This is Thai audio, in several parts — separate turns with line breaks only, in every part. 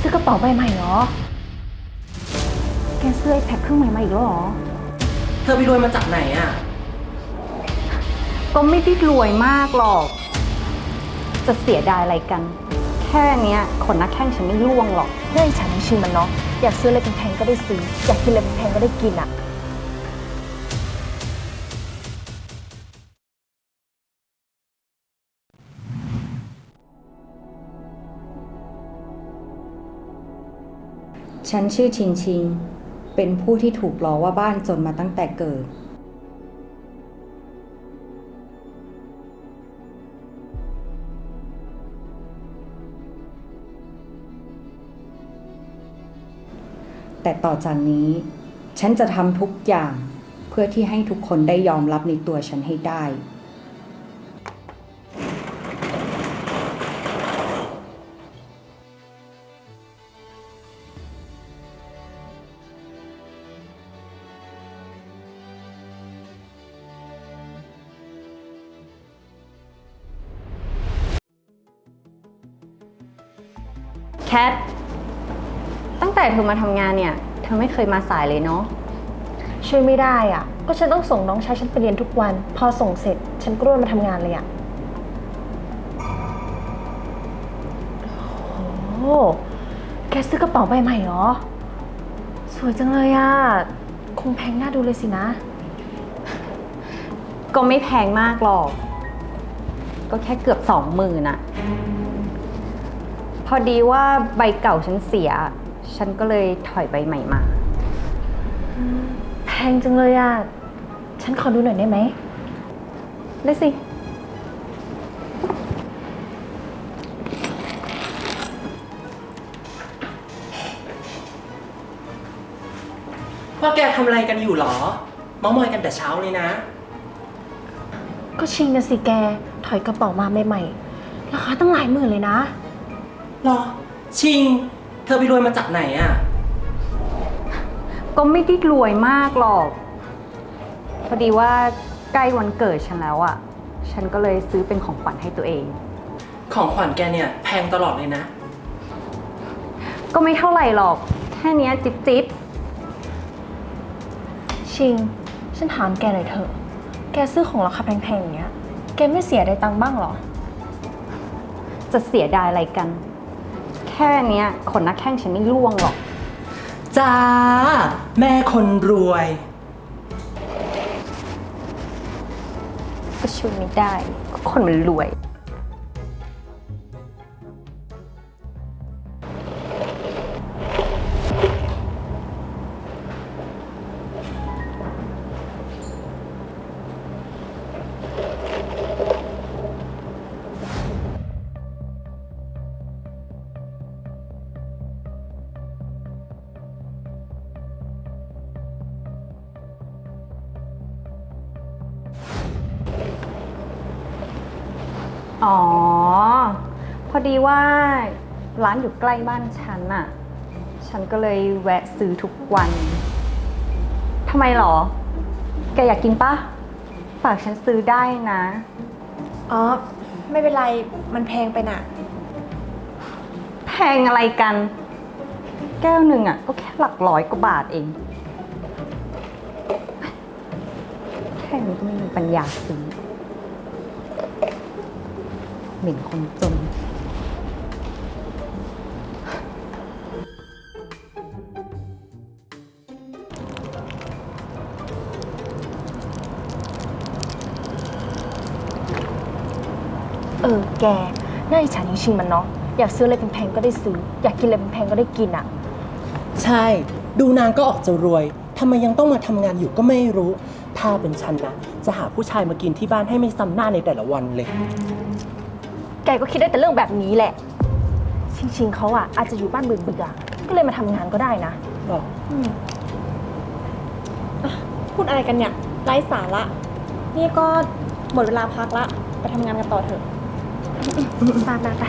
ซื้อกระเป๋าใบใหม่เหรอ แกซื้อไอแพดเครื่องใหม่มาอีกแล้วเหรอ
เธอไปรวยมาจากไหนอะ
ก็ไม่ได้รวยมากหรอก จะเสียดายอะไรกัน แค่เนี้ยขนหน้าแข้งฉันไม่ร่วงหรอก
เรื่องฉันชิมมันเนาะ อยากซื้ออะไรแพงๆก็ได้ซื้อ อยากกินอะไรแพงๆก็ได้กินอะ
ฉันชื่อชิงชิง เป็นผู้ที่ถูกล้อว่าบ้านจนมาตั้งแต่เกิด แต่ต่อจากนี้ ฉันจะทำทุกอย่างเพื่อที่ให้ทุกคนได้ยอมรับในตัวฉันให้ได้ ท ตั้งแต่เธอมาทำงานเนี่ย เธอไม่เคยมาสายเลยเนาะ
ช่วยไม่ได้อะ ก็ฉันต้องส่งน้องชายฉันไปเรียนทุกวัน พอส่งเสร็จ ฉันก็รวนมาทำงานเลยอะโอ้โหแกซื้อกระเป๋าใบใหม่เหรอ สวยจังเลยอะ คงแพงน่าดูเลยสินะ
ก็ไม่แพงมากหรอก ก็แค่เกือบสองหมื่นอะพ อดีว่าใบเก่าฉันเสีย ฉันก็เลยถอยใบใหม่มา
แพงจังเลยอะ ฉันขอดูหน่อยได้ไหม
ได้สิ
ว่าแกทำอะไรกันอยู่หรอเมามอยกันแต่เช้าเลยนะ
ก็ชิงนะสิแก ถอยกระเป๋ามาใหม่ๆ ราคาตั้งหลายหมื่นเลยนะ
หรอ ชิง เธอไปรวยมาจากไหนอะ
ก็ไม่ได้รวยมากหรอก พอดีว่าใกล้วันเกิดฉันแล้วอะฉันก็เลยซื้อเป็นของขวัญให้ตัวเอง
ของขวัญแกเนี่ย แพงตลอดเลยนะ
ก็ไม่เท่าไหร่หรอก แค่เนี้ยจิ๊บจิ๊บ
ชิง ฉันถามแกหน่อยเถอะ แกซื้อของราคาแพงๆอย่างเงี้ย แกไม่เสียได้ตังค์บ้างเหรอ
จะเสียดายอะไรกัน แค่เนี้ยขนหน้าแข้งฉันไม่ร่วงหรอก
จ้า แม่คนรวย
ก็ช่วยไม่ได้ก็คนมันรวย อ๋อ พอดีว่าร้านอยู่ใกล้บ้านฉันน่ะฉันก็เลยแวะซื้อทุกวันทำไมหรอ แกอยากกินปะฝากฉันซื้อได้นะ
อ๋อ ไม่เป็นไร มันแพงไปน่ะ
แพงอะไรกัน แก้วหนึ่งอะก็แค่หลักร้อยกว่าบาทเอง แค่นี้ก็ไม่มีปัญญาซื้อเหม็นคนจน
เออ แก น่าอิจฉาจริงๆมันเนาะ อยากซื้ออะไรแพงๆก็ได้ซื้อ อยากกินอะไรแพงๆก็ได้กินอะ
ใช่ ดูนางก็ออกจะรวยทำไมยังต้องมาทำงานอยู่ก็ไม่รู้ ถ้าเป็นฉันนะ จะหาผู้ชายมากินที่บ้านให้ไม่ซ้ำหน้าในแต่ละวันเลย
แกก็คิดได้แต่เรื่องแบบนี้แหละ ชิงๆเขาอะอาจจะอยู่บ้านเบื่อๆก็เลยมาทำงานก็ได้นะ
พูดอะไรกันเนี่ยไร้สาระ นี่ก็หมดเวลาพักละ ไปทำงานกันต่อเถอะ
ตามมาไป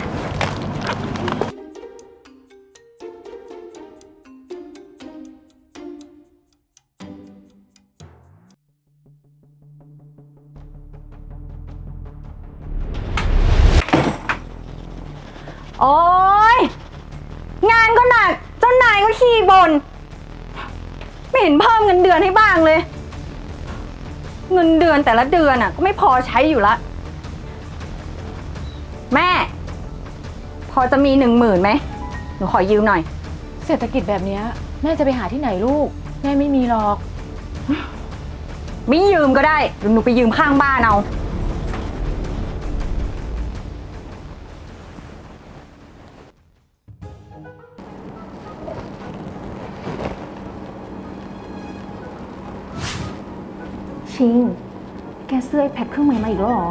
งานก็หนัก เจ้านายก็ขี้บน่นไม่เห็นเพิ่มเงินเดือนให้บ้างเลย เงินเดือนแต่ละเดือนอะ ก็ไม่พอใช้อยู่ละ แม่ พอจะมีหนึ่งหมื่นไหมหนูขอยืมหน่อย
เศรษฐกิจแบบเนี้ยแม่จะไปหาที่ไหนลูก แม่ไม่มีหรอก
ไม่ยืมก็ได้เดี๋ยวหนูไปยืมข้างบ้านเอา
ชิง แกซื้อไอแพดเครื่องใหม่มาอีกแล้วเหรอ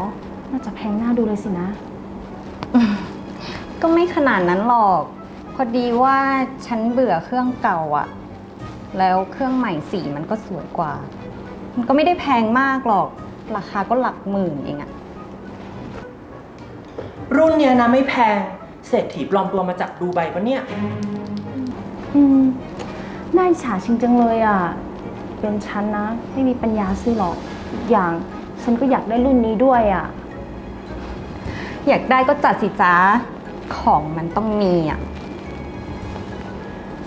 น่าจะแพงหน้าดูเลยสินะ
ก็ไม่ขนาดนั้นหรอก พอดีว่าฉันเบื่อเครื่องเก่าอะแล้วเครื่องใหม่สีมันก็สวยกว่า มันก็ไม่ได้แพงมากหรอก ราคาก็หลักหมื่นเองอะ
รุ่นเนี้ยนะไม่แพง เศรษฐีปลอมตัวมาจากดูไบปะเนี่ย
อืมน่าอิจฉาชิงจังเลยอะ เป็นฉันนะ ไม่มีปัญญาซื้อหรอกอีกอย่างฉันก็อยากได้รุ่นนี้ด้วยอะ
อยากได้ก็จัดสิจ้าของมันต้องมีอะ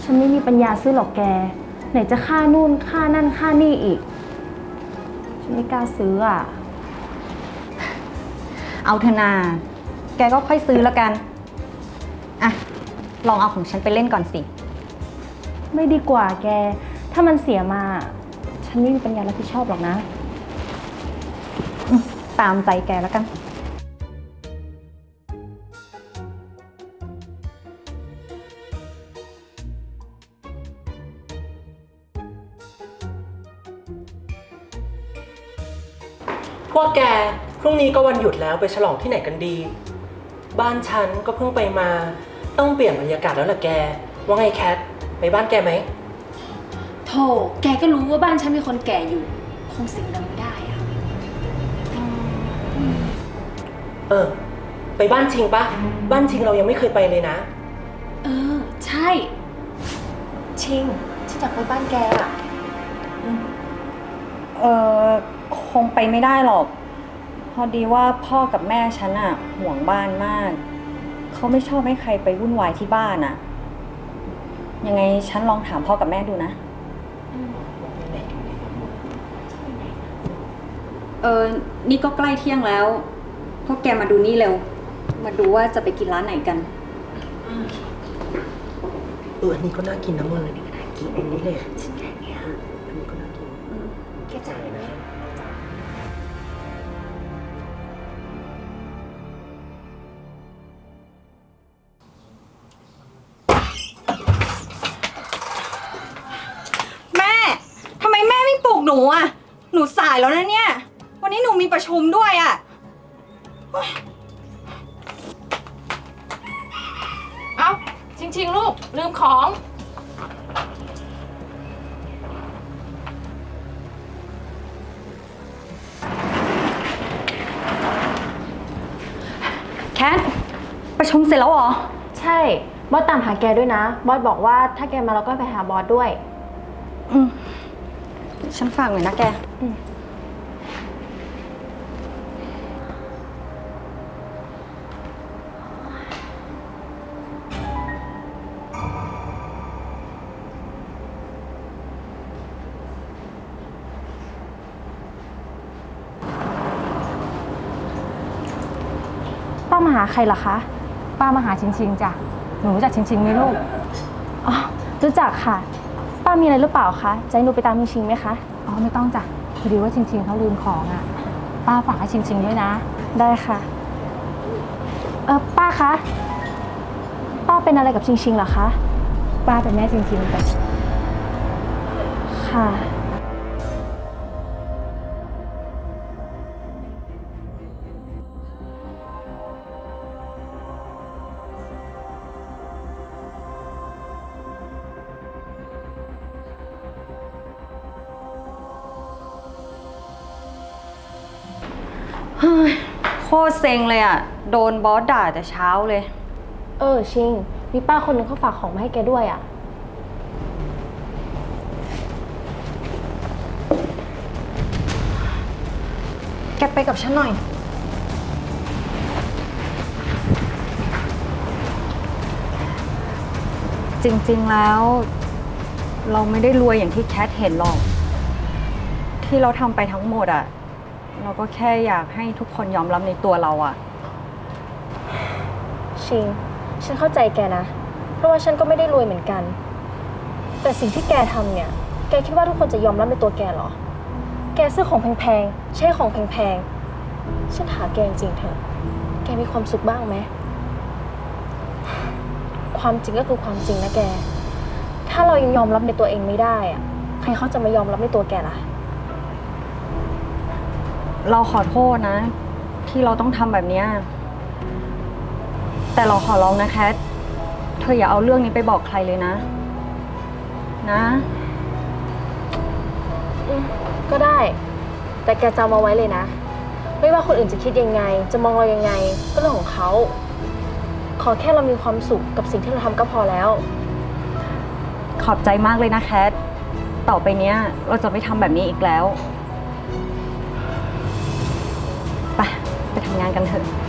ฉันไม่มีปัญญาซื้อหรอกแก ไหนจะค่านู่นค่านั่นค่านี่อีก ฉันไม่กล้าซื้ออะ
เอาเถอะนา แกก็ค่อยซื้อแล้วกัน อะ ลองเอาของฉันไปเล่นก่อนสิ
ไม่ดีกว่าแก ถ้ามันเสียมา ฉันไม่มีปัญญารับผิดชอบหรอกนะ
ตามใจแกแล้วกัน
พวกแก พรุ่งนี้ก็วันหยุดแล้วไปฉลองที่ไหนกันดี บ้านฉันก็เพิ่งไปมา ต้องเปลี่ยนบรรยากาศแล้วล่ะแก ว่าไงแคท ไปบ้านแกไหม
โธ่แก ก็รู้ว่าบ้านฉันมีคนแก่อยู่ คงเสียงดังไม่ได้อะ
เออ ไปบ้านชิงปะบ้านชิงเรายังไม่เคยไปเลยนะ
เออ ใช่ ชิง ฉันอยากไปบ้านแกอะ
เออคงไปไม่ได้หรอก พอดีว่าพ่อกับแม่ฉันอะห่วงบ้านมาก เขาไม่ชอบให้ใครไปวุ่นวายที่บ้านอะยังไงฉันลองถามพ่อกับแม่ดูนะ เออนี่ก็ใกล้เที่ยงแล้ว พวกแกมาดูนี่เร็ว มาดูว่าจะไปกินร้านไหนกัน
เอออันนี้ก็น่ากินนะมึงกินอันนี้เลย นูอะ
หนูสายแล้วนะเนี่ย วันนี้หนูมีประชุมด้วยอะ
เอ้าชิงชิงๆลูก ลืมของ
แคทประชุมเสร็จแล้วเหรอ
ใช่ บอสตามหาแกด้วยนะ บอสบอกว่าถ้าแกมาเราก็ไปหาบอสด้วย
อืม ฉันฝากหน่อยนะแก
ป้ามาหาใครล่ะคะ
ป้ามาหาชิงชิงจ้ะ หนูรู้จักชิงชิงไหมลูก
อ๋อ รู้จักค่ะ ป้ามีอะไรหรือเปล่าคะจะให้หนูไปตามชิงๆไหมคะ
อ๋อไม่ต้องจ้ะพอดีว่าชิงชิงเขาลืมของอะ ป้าฝากให้ชิงชิงด้วยนะ
ได้ค่ะ เออป้าคะ ป้าเป็นอะไรกับชิงชิงเหรอคะ
ป้าเป็นแม่ชิงชิงจ้ะ
ค่ะ
ฮ้ยโคตรเซ็งเลยอะ โดนบอสด่าแต่เช้าเลย
เออชิง มีป้าคนหนึงเขาฝากของมาให้แกด้วยอะ
แกไปกับฉันหน่อย จริงๆแล้ว เราไม่ได้รวยอย่างที่แคทเห็นหรอก ที่เราทำไปทั้งหมดอะ เราก็แค่อยากให้ทุกคนยอมรับในตัวเราอะ
ชิง ฉันเข้าใจแกนะ เพราะว่าฉันก็ไม่ได้รวยเหมือนกัน แต่สิ่งที่แกทำเนี่ย แกคิดว่าทุกคนจะยอมรับในตัวแกเหรอ แกซื้อของแพงๆ ใช้ของแพงๆ ฉันถามแกจริงๆเถอะ แกมีความสุขบ้างไหม ความจริงก็คือความจริงนะแก ถ้าเรายังยอมรับในตัวเองไม่ได้อะใครเขาจะมายอมรับในตัวแกล่ะ
เราขอโทษนะ ที่เราต้องทำแบบเนี้ยแต่เราขอร้องนะแคทเธออย่าเอาเรื่องนี้ไปบอกใครเลยนะ นะ
อืมก็ได้ แต่แกจำเอาไว้เลยนะ ไม่ว่าคนอื่นจะคิดยังไง จะมองเรายังไง ก็เรื่องของเขา ขอแค่เรามีความสุขกับสิ่งที่เราทำก็พอแล้ว
ขอบใจมากเลยนะแคท ต่อไปเนี้ย เราจะไม่ทำแบบนี้อีกแล้ว ไปไปทำงานกันเถอะ